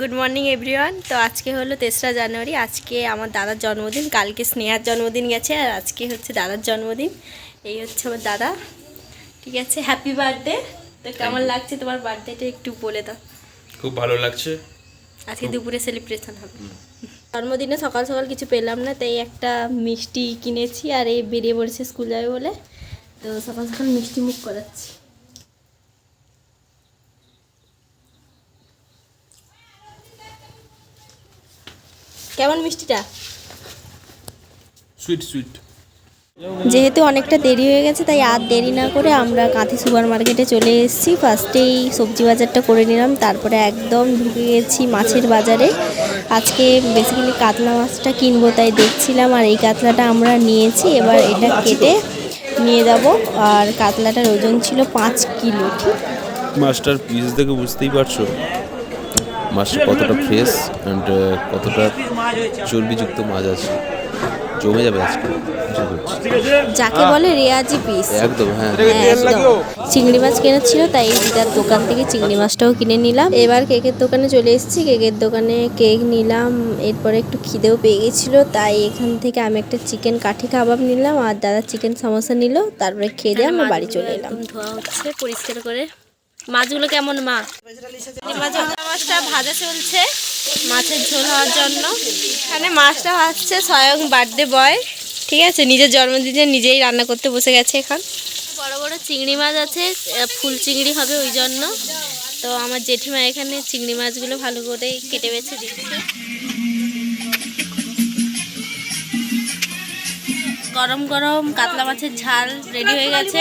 Good morning everyone তো আজকে হলো তেসরা জানুয়ারি। আজকে আমার দাদার জন্মদিন। কালকে স্নেহার জন্মদিন গেছে আর আজকে হচ্ছে দাদার জন্মদিন। এই হচ্ছে আমার দাদা। ঠিক আছে? হ্যাপি বার্থডে তো কেমন লাগছে তোমার বার্থডেটা একটু বলে দাও। খুব ভালো লাগছে। আজকে দুপুরে সেলিব্রেশন হবে। জন্মদিনে সকাল সকাল কিছু পেলাম না তাই একটা মিষ্টি কিনেছি আর এই বেরিয়ে পড়েছে স্কুল যাবে বলে। তো সকাল সকাল মিষ্টি মুখ করাচ্ছি। কেমন মিষ্টিটা? সুইট সুইট যেহেতু অনেকটা দেরি হয়ে গেছে তাই আর দেরি না করে আমরা কাঁথি সুপার মার্কেটে চলে এসেছি। ফার্স্টেই সবজি বাজারটা করে নিলাম তারপরে একদম ঢুকে গেছি মাছের বাজারে। আজকে বেসিক্যালি কাতলা মাছটা কিনবো তাই দেখছিলাম আর এই কাতলাটা আমরা নিয়েছি এবার এটা কেটে নিয়ে যাব। আর কাতলাটার ওজন ছিল পাঁচ কিলো ঠিক? মাছটার পিস দেখে বুঝতেই পারছ? মাছটা কতটা ফ্রেশ অ্যান্ড কতটা চর্বিযুক্ত মাছ আছে। জমে যাবে আজকে। যাকে বলে রেয়াজি পিস একদম হ্যাঁ। একদম। চিংড়ি মাছ কেনার ছিল তাই দিদার দোকান থেকে চিংড়ি মাছটাও কিনে নিলাম। এবার কেকের দোকানে চলে এসেছি। কেকের দোকানে কেক নিলাম। এরপরে একটু খিদেও পেয়ে গেছিল তাই এখান থেকে আমি একটা চিকেন কাঠি কাবাব নিলাম। আর দাদা চিকেন সমোসা নিল তারপরে খেয়ে দিয়ে আমরা বাড়ি চলে এলাম। ধোয়া হচ্ছে পরিষ্কার করে। মাছগুলো কেমন, মা? মাছটা ভাজা চলছে, মাছের ঝোল হওয়ার জন্য। এখানে মাছটা ভাজছে স্বয়ং বার্থডে বয় ঠিক আছে, নিজের জন্মদিনে নিজেই রান্না করতে বসে গেছে এখন। বড় বড় চিংড়ি মাছ আছে ফুল চিংড়ি হবে ওই জন্য। তো আমার জেঠিমা এখানে চিংড়ি মাছগুলো ভালো করে কেটে বেছে দিচ্ছে। গরম গরম কাতলা মাছের ঝাল রেডি হয়ে গেছে।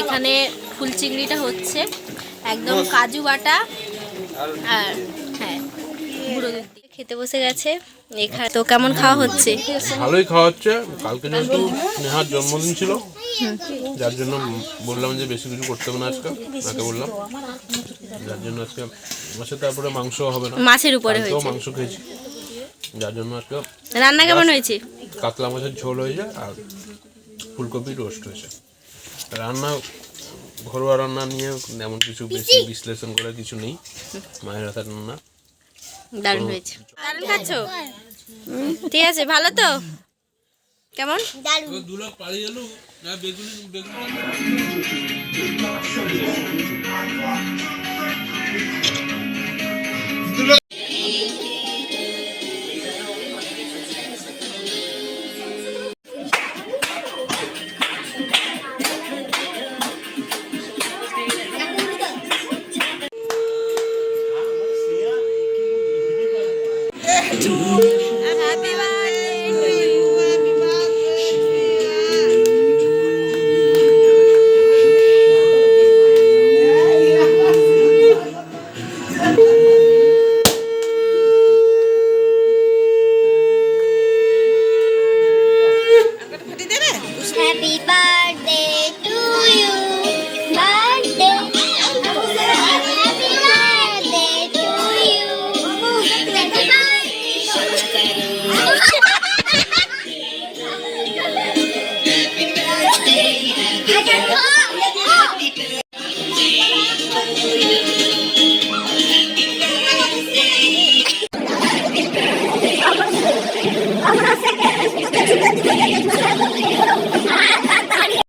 এখানে ফুল চিংড়িটা হচ্ছে একদম কাজু বাটা আর হ্যাঁ গুঁড়ো খেতে বসে গেছে। এখানে তো কেমন খাওয়া হচ্ছে? ভালোই খাওয়া হচ্ছে। কালকে যেহেতু স্নেহার জন্মদিন ছিল যার জন্য বললাম যে বেশি কিছু করতে হবে না আজকে মাকে বললাম। যার জন্য আজকে মাছের তারপরে মাংস হবে না। মাছের উপরে হয়েছে। মাংস খেয়েছি। যার জন্য আজকে রান্না কেমন হয়েছে? কাতলা মাছের ঝোল হয়েছে আর ফুলকপি রোস্ট হয়েছে। রান্না ঘরোয়া রান্না নিয়ে এমন কিছু বেশি বিশ্লেষণ করার কিছু নেই। মায়ের হাতের রান্না। দারুণ হয়েছে। দারুণ খাচ্ছ? ঠিক আছে ভালো তো? কেমন? Happy birthday I'm gonna say it.